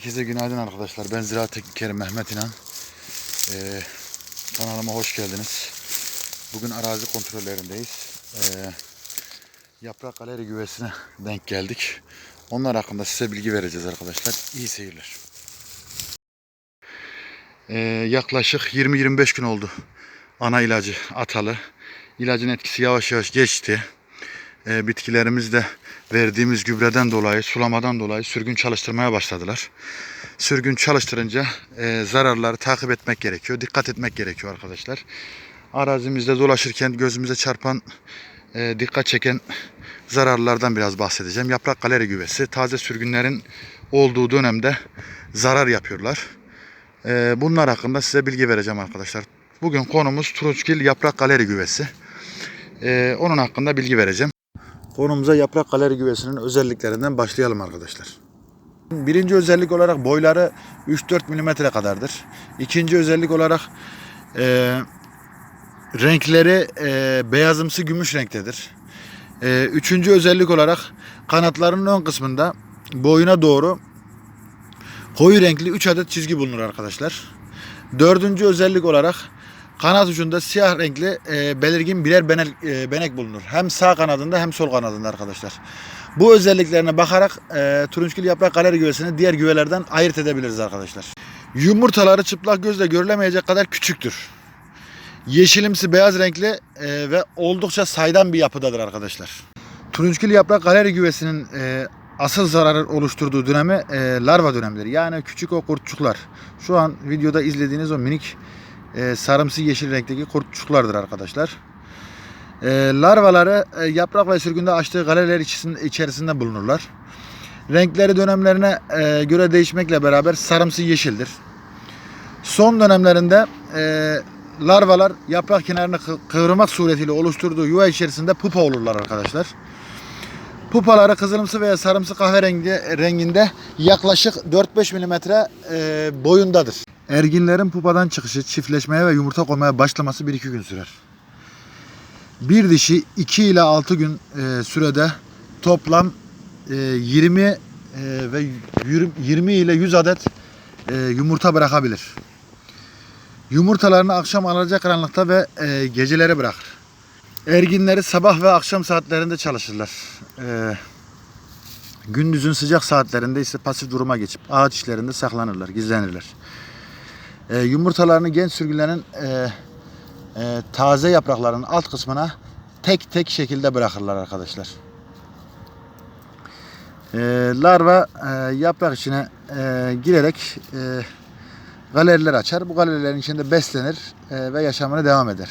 Herkese günaydın arkadaşlar. Ben Ziraat Teknikeri Mehmet İnan. Ee, kanalıma hoş geldiniz. Bugün arazi kontrollerindeyiz. Ee, yaprak galeri güvesine denk geldik. Onlar hakkında size bilgi vereceğiz arkadaşlar. İyi seyirler. Ee, yaklaşık 20-25 gün oldu. Ana ilacı atalı. İlacın etkisi yavaş yavaş geçti. Ee, bitkilerimiz de verdiğimiz gübreden dolayı, sulamadan dolayı sürgün çalıştırmaya başladılar. Sürgün çalıştırınca e, zararları takip etmek gerekiyor. Dikkat etmek gerekiyor arkadaşlar. Arazimizde dolaşırken gözümüze çarpan, e, dikkat çeken zararlardan biraz bahsedeceğim. Yaprak galeri güvesi taze sürgünlerin olduğu dönemde zarar yapıyorlar. E, bunlar hakkında size bilgi vereceğim arkadaşlar. Bugün konumuz turunçgil yaprak galeri güvesi. E, onun hakkında bilgi vereceğim. Konumuza yaprak galeri güvesinin özelliklerinden başlayalım arkadaşlar. Birinci özellik olarak boyları 3-4 milimetre kadardır. İkinci özellik olarak e, renkleri e, beyazımsı gümüş renktedir. E, üçüncü özellik olarak kanatlarının ön kısmında boyuna doğru koyu renkli 3 adet çizgi bulunur arkadaşlar. Dördüncü özellik olarak kanat ucunda siyah renkli e, belirgin birer benek, e, benek bulunur. Hem sağ kanadında hem sol kanadında arkadaşlar. Bu özelliklerine bakarak e, turunçgil yaprak galeri güvesini diğer güvelerden ayırt edebiliriz arkadaşlar. Yumurtaları çıplak gözle görülemeyecek kadar küçüktür. Yeşilimsi beyaz renkli e, ve oldukça saydam bir yapıdadır arkadaşlar. Turunçgil yaprak galeri güvesinin e, asıl zararı oluşturduğu dönemi e, larva dönemleri. Yani küçük o kurtçuklar. Şu an videoda izlediğiniz o minik e, sarımsı yeşil renkteki kurtçuklardır arkadaşlar. E, larvaları e, yaprak ve sürgünde açtığı galeriler içerisinde, bulunurlar. Renkleri dönemlerine e, göre değişmekle beraber sarımsı yeşildir. Son dönemlerinde e, larvalar yaprak kenarını kı- kıvırmak suretiyle oluşturduğu yuva içerisinde pupa olurlar arkadaşlar. Pupaları kızılımsı veya sarımsı kahverengi renginde yaklaşık 4-5 milimetre e, boyundadır. Erginlerin pupadan çıkışı, çiftleşmeye ve yumurta koymaya başlaması 1-2 gün sürer. Bir dişi 2 ile 6 gün e, sürede toplam e, 20 e, ve 20 ile 100 adet e, yumurta bırakabilir. Yumurtalarını akşam alacakaranlıkta ve e, geceleri bırakır. Erginleri sabah ve akşam saatlerinde çalışırlar. E, gündüzün sıcak saatlerinde ise pasif duruma geçip ağaç içlerinde saklanırlar, gizlenirler. E, yumurtalarını genç sürgünlerin e, e, taze yapraklarının alt kısmına tek tek şekilde bırakırlar arkadaşlar. E, larva e, yaprak içine e, girerek e, galeriler açar. Bu galerilerin içinde beslenir e, ve yaşamına devam eder.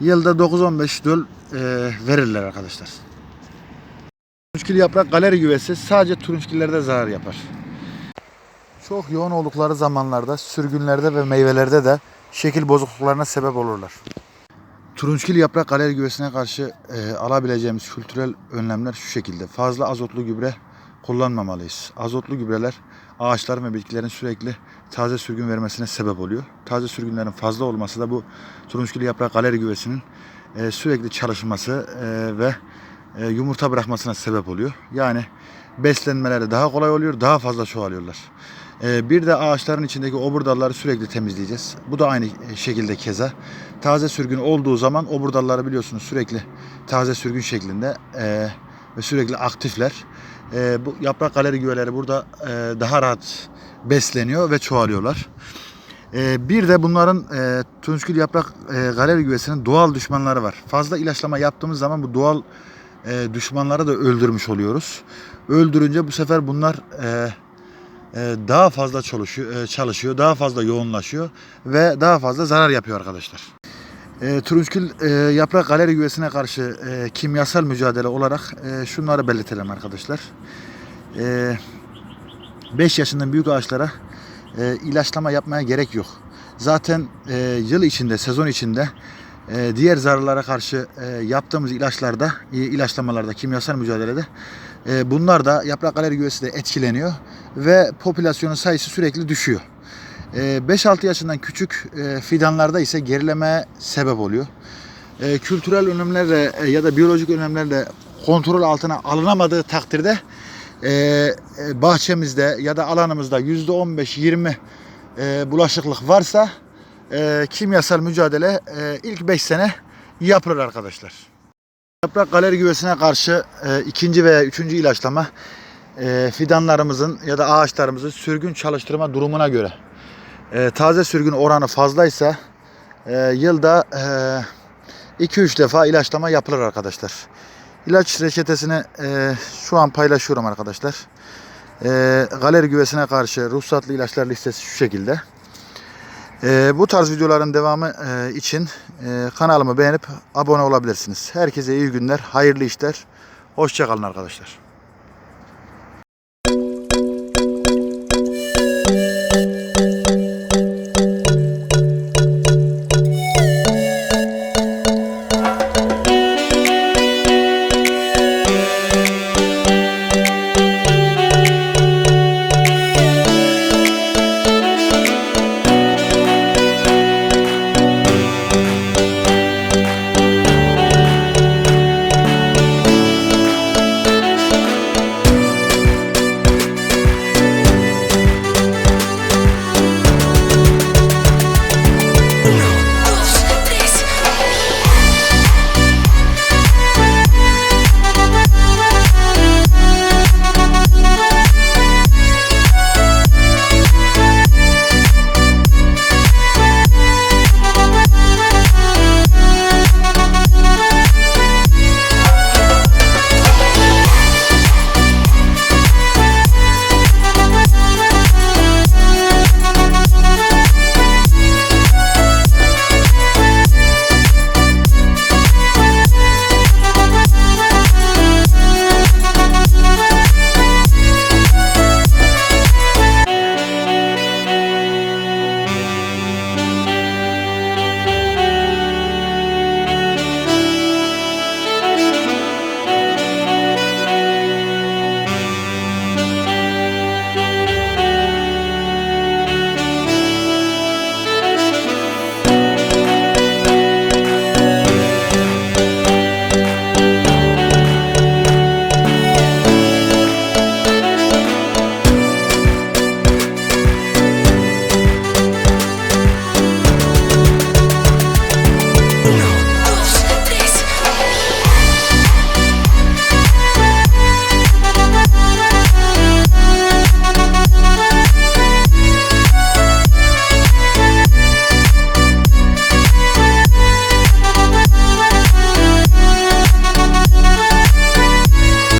Yılda 9-15 döl e, verirler arkadaşlar. Turunçgil yaprak galeri güvesi sadece turunçgillerde zarar yapar. Çok yoğun oldukları zamanlarda sürgünlerde ve meyvelerde de şekil bozukluklarına sebep olurlar. Turunçgil yaprak galeri güvesine karşı e, alabileceğimiz kültürel önlemler şu şekilde. Fazla azotlu gübre kullanmamalıyız. Azotlu gübreler ağaçların ve bitkilerin sürekli taze sürgün vermesine sebep oluyor. Taze sürgünlerin fazla olması da bu turunçgil yaprak galeri güvesinin e, sürekli çalışması e, ve e, yumurta bırakmasına sebep oluyor. Yani beslenmeleri daha kolay oluyor, daha fazla çoğalıyorlar. E, bir de ağaçların içindeki obur dalları sürekli temizleyeceğiz. Bu da aynı şekilde keza. Taze sürgün olduğu zaman obur dalları biliyorsunuz sürekli taze sürgün şeklinde e, ve sürekli aktifler. E, bu yaprak galeri güveleri burada e, daha rahat besleniyor ve çoğalıyorlar. E, bir de bunların e, tunçgül yaprak e, galeri güvesinin doğal düşmanları var. Fazla ilaçlama yaptığımız zaman bu doğal e, düşmanları da öldürmüş oluyoruz. Öldürünce bu sefer bunlar e, e, daha fazla çalışıyor, e, çalışıyor, daha fazla yoğunlaşıyor ve daha fazla zarar yapıyor arkadaşlar. E, turunçgül e, yaprak galeri güvesine karşı e, kimyasal mücadele olarak e, şunları belirtelim arkadaşlar. E, 5 yaşından büyük ağaçlara e, ilaçlama yapmaya gerek yok. Zaten e, yıl içinde, sezon içinde e, diğer zararlara karşı e, yaptığımız ilaçlarda, e, ilaçlamalarda, kimyasal mücadelede e, bunlar da yaprak güvesi de etkileniyor ve popülasyonun sayısı sürekli düşüyor. E, 5-6 yaşından küçük fidanlarda ise gerileme sebep oluyor. Kültürel önlemlerle e, ya da biyolojik önlemlerle kontrol altına alınamadığı takdirde bahçemizde ya da alanımızda yüzde 15-20 e, bulaşıklık varsa e, kimyasal mücadele e, ilk 5 sene yapılır arkadaşlar. Yaprak galeri güvesine karşı e, ikinci veya üçüncü ilaçlama e, fidanlarımızın ya da ağaçlarımızın sürgün çalıştırma durumuna göre e, taze sürgün oranı fazlaysa e, yılda 2-3 defa ilaçlama yapılır arkadaşlar. İlaç reçetesini e, şu an paylaşıyorum arkadaşlar. E, galeri güvesine karşı ruhsatlı ilaçlar listesi şu şekilde. E, bu tarz videoların devamı e, için e, kanalımı beğenip abone olabilirsiniz. Herkese iyi günler, hayırlı işler. Hoşçakalın arkadaşlar.